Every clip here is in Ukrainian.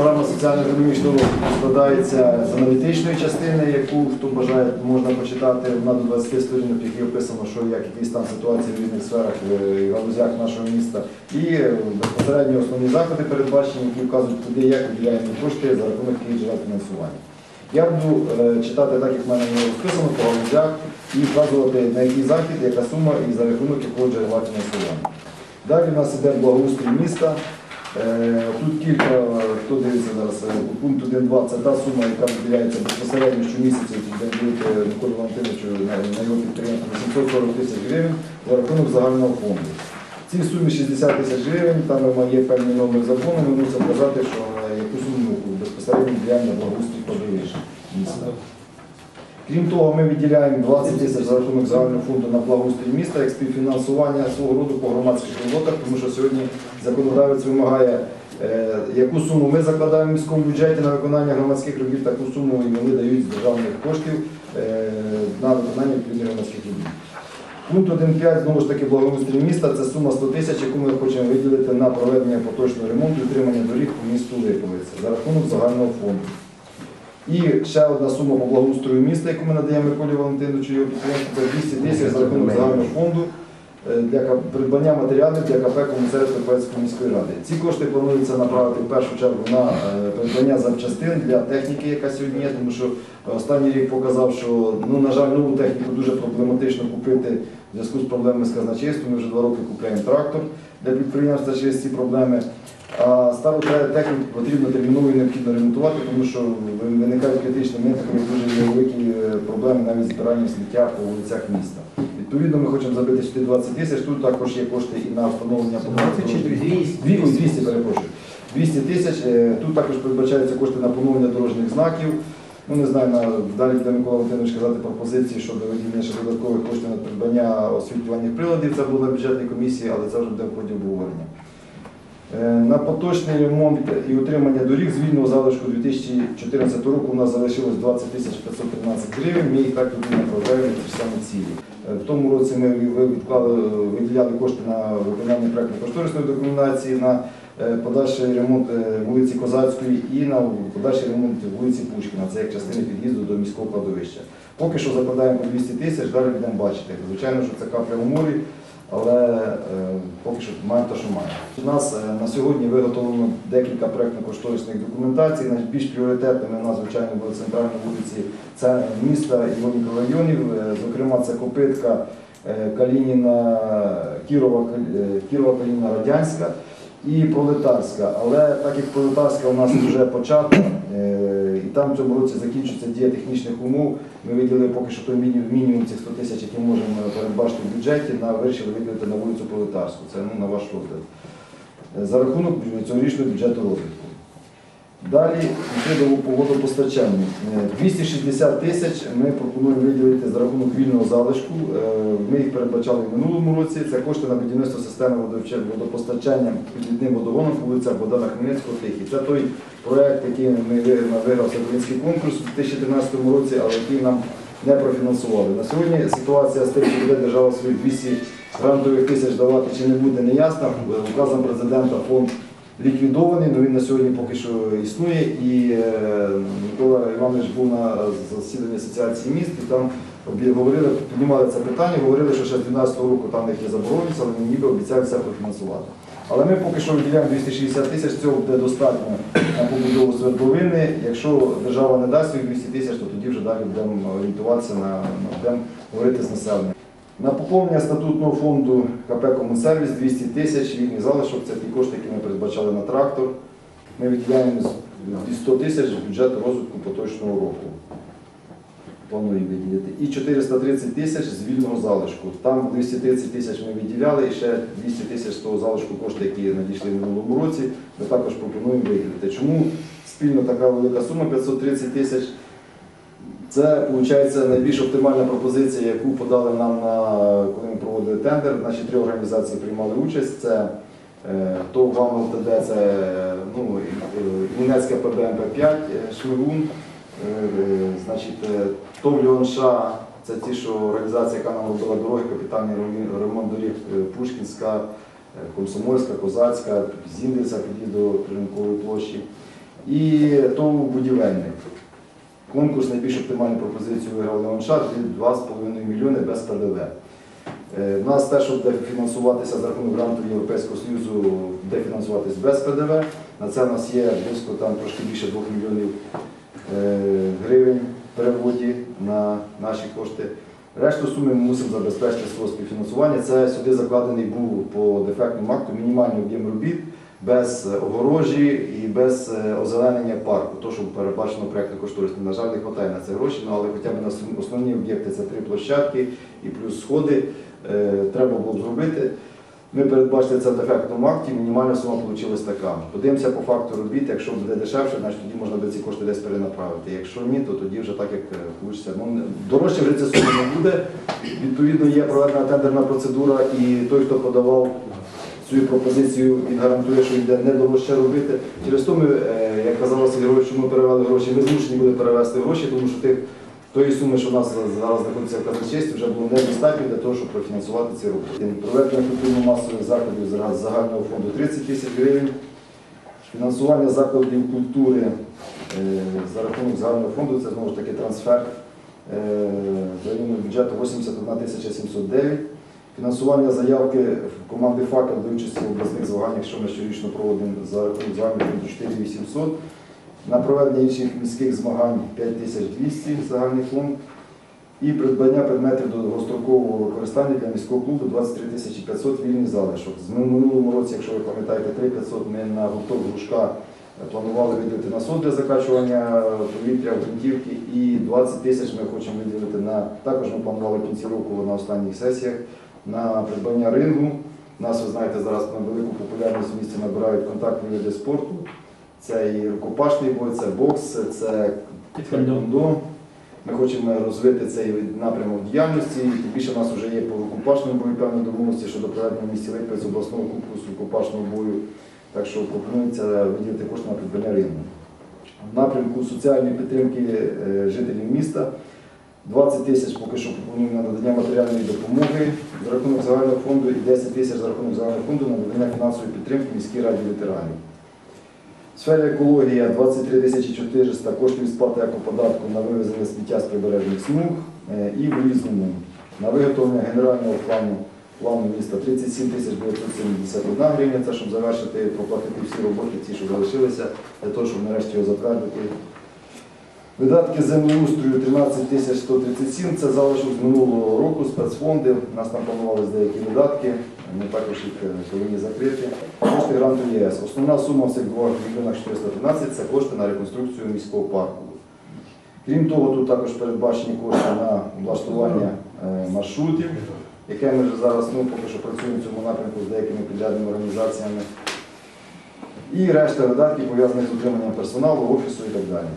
програма соціально-економічного розвитку складається з аналітичної частини, яку хто бажає, можна почитати. Вона до 20 сторінок, в якій описано, що як який стан ситуації в різних сферах е, і галузях нашого міста. І е, безпосередньо основні заходи передбачені, які вказують, куди як виділяємо кошти за рахунок яких джерел фінансування. Я буду е, читати так, як в мене розписано по галузях, і вказувати на який захід, яка сума і за рахунок якого джерела фінансування. Далі в нас іде благоустрій міста. Е, Тут кілька, хто дивиться зараз, е, пункт 1.2 це та сума, яка виділяється безпосередньо щомісяця, де дають е, Миколі Валентиновичу на, його підприємство 840 тисяч гривень за рахунок загального фонду. В цій сумі 60 тисяч гривень, там є певний номер закону, ми мусимо казати, що яку суму безпосередньо на благоустрій кладовища міста. Крім того, ми виділяємо 20 тисяч за рахунок загального фонду на благоустрій міста як співфінансування свого роду по громадських роботах, тому що сьогодні законодавець вимагає, е, яку суму ми закладаємо в міському бюджеті на виконання громадських робіт, таку суму і вони дають з державних коштів е, на виконання відповідних громадських робіт. Пункт 1.5, знову ж таки, благоустрій міста, це сума 100 тисяч, яку ми хочемо виділити на проведення поточного ремонту і утримання доріг по місту Липовиці за рахунок загального фонду. І ще одна сума по благоустрою міста, яку ми надаємо Миколі Валентиновичу, його підприємству, це 200 тисяч за рахунок загального фонду е, для придбання матеріалів для КП Комісарства Пецької міської ради. Ці кошти планується направити в першу чергу на е, придбання запчастин для техніки, яка сьогодні є, тому що останній рік показав, що ну, на жаль, нову техніку дуже проблематично купити в зв'язку з проблемами з казначейством. Ми вже два роки купуємо трактор для підприємства через ці проблеми. А стару техніку потрібно терміново і необхідно ремонтувати, тому що виникають критичні моменти, коли дуже великі е, проблеми навіть з збиранням сміття по вулицях міста. Відповідно, ми хочемо забити сюди 20 тисяч. Тут також є кошти і на встановлення 20 чи 200? 200, перепрошую. 200 тисяч. Е, Тут також передбачаються кошти на поновлення дорожніх знаків. Ну, не знаю, на, далі буде Микола Валентинович казати пропозиції щодо виділення ще додаткових коштів на придбання освітлювальних приладів. Це було на бюджетній комісії, але це вже буде в ході обговорення. Е, На поточний ремонт і утримання доріг з вільного залишку 2014 року у нас залишилось 20 тисяч 513 гривень. Ми їх так тут і направляємо ті самі цілі. Е, В тому році ми відклали, виділяли кошти на виконання проєктно-кошторисної документації, на е, подальший ремонт вулиці Козацької і на подальший ремонт вулиці Пушкіна. Це як частини під'їзду до міського кладовища. Поки що закладаємо по 200 тисяч, далі будемо бачити. Звичайно, що це капля у морі, але е, поки що маємо те, що маємо. У нас е, на сьогодні виготовлено декілька проєктно-кошторисних документацій. Найбільш пріоритетними у нас, звичайно, були центральні вулиці міста і його мікрорайонів. Е, Зокрема, це Копитка, Калініна, Кірова, Кірова Калініна, Радянська і Пролетарська. Але так як Пролетарська у нас вже почата, е, і там в цьому році закінчується дія технічних умов, ми виділили поки що той мінімум, мінімум цих 100 тисяч, які можемо передбачити в бюджеті, на вирішили виділити на вулицю Пролетарську. Це ну, на ваш розгляд. Е, За рахунок цьогорічного бюджету розвитку. Далі йде по водопостачанню. Е, 260 тисяч ми пропонуємо виділити за рахунок вільного залишку. Е, Ми їх передбачали в минулому році. Це кошти на будівництво системи водопостачання підвідним водогоном по вулицях Богдана Хмельницького Тихий. Це той проект, який ми ви- виграв всеукраїнський конкурс у 2013 році, але який нам не профінансували. На сьогодні ситуація з тим, що буде держава свої 200 грантових тисяч давати чи не буде, не ясна. Е, Указом президента фонд ліквідований, але він на сьогодні поки що існує. І е, Микола Іванович був на засіданні асоціації міст, і там говорили, піднімали це питання, говорили, що ще з 2012 року там них є заборгованість, але ніби обіцяють все профінансувати. Але ми поки що виділяємо 260 тисяч, цього буде достатньо на побудову свердловини. Якщо держава не дасть своїх 200 тисяч, то тоді вже далі будемо орієнтуватися на будемо говорити з населенням. На поповнення статутного фонду КП «Комунсервіс» 200 тисяч, вільний залишок, це ті кошти, які ми передбачали на трактор. Ми виділяємо з- 100 тисяч з бюджету розвитку поточного року. Плануємо виділити. І 430 тисяч з вільного залишку. Там 230 тисяч ми виділяли, і ще 200 тисяч з того залишку кошти, які надійшли в минулому році, ми також пропонуємо виділити. Чому спільно така велика сума 530 тисяч? Це виходить найбільш оптимальна пропозиція, яку подали нам на коли ми проводили тендер. Наші три організації приймали участь. Це е, ТОВ ВАМ ЛТД, це ну, Німецька ПБМП-5, е, Шмигун, е, значить, ТОВ Льонша, це ті, що організація, яка нам робила дороги, капітальний ремонт- доріг Пушкінська, Комсомольська, Козацька, Зіндиця, під'їзд до Ринкової площі. І ТОВ будівельник. Конкурс найбільш оптимальну пропозицію виграв Леоншар від 2,5 мільйони без ПДВ. Е, В нас те, що буде фінансуватися за рахунок гранту Європейського Союзу, буде фінансуватись без ПДВ. На це в нас є близько там трошки більше 2 мільйонів е, гривень в переводі на наші кошти. Решту суми ми мусимо забезпечити свого співфінансування. Це сюди закладений був по дефектному акту мінімальний об'єм робіт без е, огорожі і без е, озеленення парку, то, що передбачено проєктно кошторисно. На жаль, не вистачає на це гроші, ну, але хоча б на основні об'єкти це три площадки і плюс сходи е, треба було б зробити. Ми передбачили це в дефектному акті, мінімальна сума вийшла така. Подивимося по факту робіт, якщо буде дешевше, значить тоді можна буде ці кошти десь перенаправити. Якщо ні, то тоді вже так, як вийде. Ну, дорожче вже ця сума не буде. Відповідно, є проведена тендерна процедура, і той, хто подавав свою пропозицію, він гарантує, що йде не дорожче робити. Через то ми, е, як казав Василь що ми перевели гроші, ми змушені були перевести гроші, тому що тих тої суми, що у нас зараз знаходиться в казначействі, вже було недостатньо для того, щоб профінансувати ці роботи. Проведення культурно-масових заходів з загального фонду 30 тисяч гривень. Фінансування закладів культури е, за рахунок загального фонду це знову ж таки трансфер е, за бюджету 81 тисяча 709. Фінансування заявки команди ФАКа до участі в обласних змаганнях, що ми щорічно проводимо за рахунок фонду 4800. На проведення інших міських змагань 5200 загальний фонд. І придбання предметів до довгострокового використання для міського клубу 23 500 вільний залишок. З мин- минулому році, якщо ви пам'ятаєте, 3500 ми на гурток Грушка планували виділити на сон для закачування повітря в ґрунтівки і 20 тисяч ми хочемо виділити на також ми планували кінці року на останніх сесіях на придбання рингу. У нас, ви знаєте, зараз на велику популярність в місті набирають контактні види спорту. Це і рукопашний бой, це бокс, це тхеквондо. Ми хочемо розвити цей напрямок діяльності. Тим більше у нас вже є по рукопашному бою певні домовленості щодо проведення в місті Липець обласного кубку з рукопашного бою. Так що пропонується виділити кошти на придбання рингу. В напрямку соціальної підтримки е, жителів міста 20 тисяч поки що пропонуємо на надання матеріальної допомоги за рахунок загального фонду і 10 тисяч за рахунок загального фонду на надання фінансової підтримки міській раді ветеранів. В екологія 23 тисячі 400 коштів сплати екоподатку на вивезення сміття з прибережних смуг е, і в різному на виготовлення генерального плану плану міста 37 тисяч 971 гривня, це щоб завершити, проплатити всі роботи, ті, що залишилися, для того, щоб нарешті його затвердити. Видатки землеустрою 13 тисяч 137, це залишок з минулого року, спецфонди. У нас там планувалися деякі видатки, ми також їх е, повинні закрити. Кошти гранту ЄС. Основна сума в цих 2 мільйонах 413 це кошти на реконструкцію міського парку. Крім того, тут також передбачені кошти на облаштування е, маршрутів, яке ми вже зараз ну, поки що працюємо в цьому напрямку з деякими підрядними організаціями. І решта видатків пов'язаних з утриманням персоналу, офісу і так далі.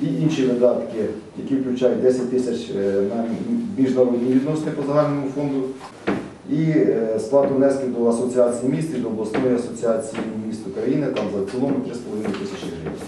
І інші видатки, які включають 10 тисяч е, на міжнародні відносини по загальному фонду, і е, сплату внесків до асоціації міст і до обласної асоціації міст України, там за цілому 3,5 тисячі гривень.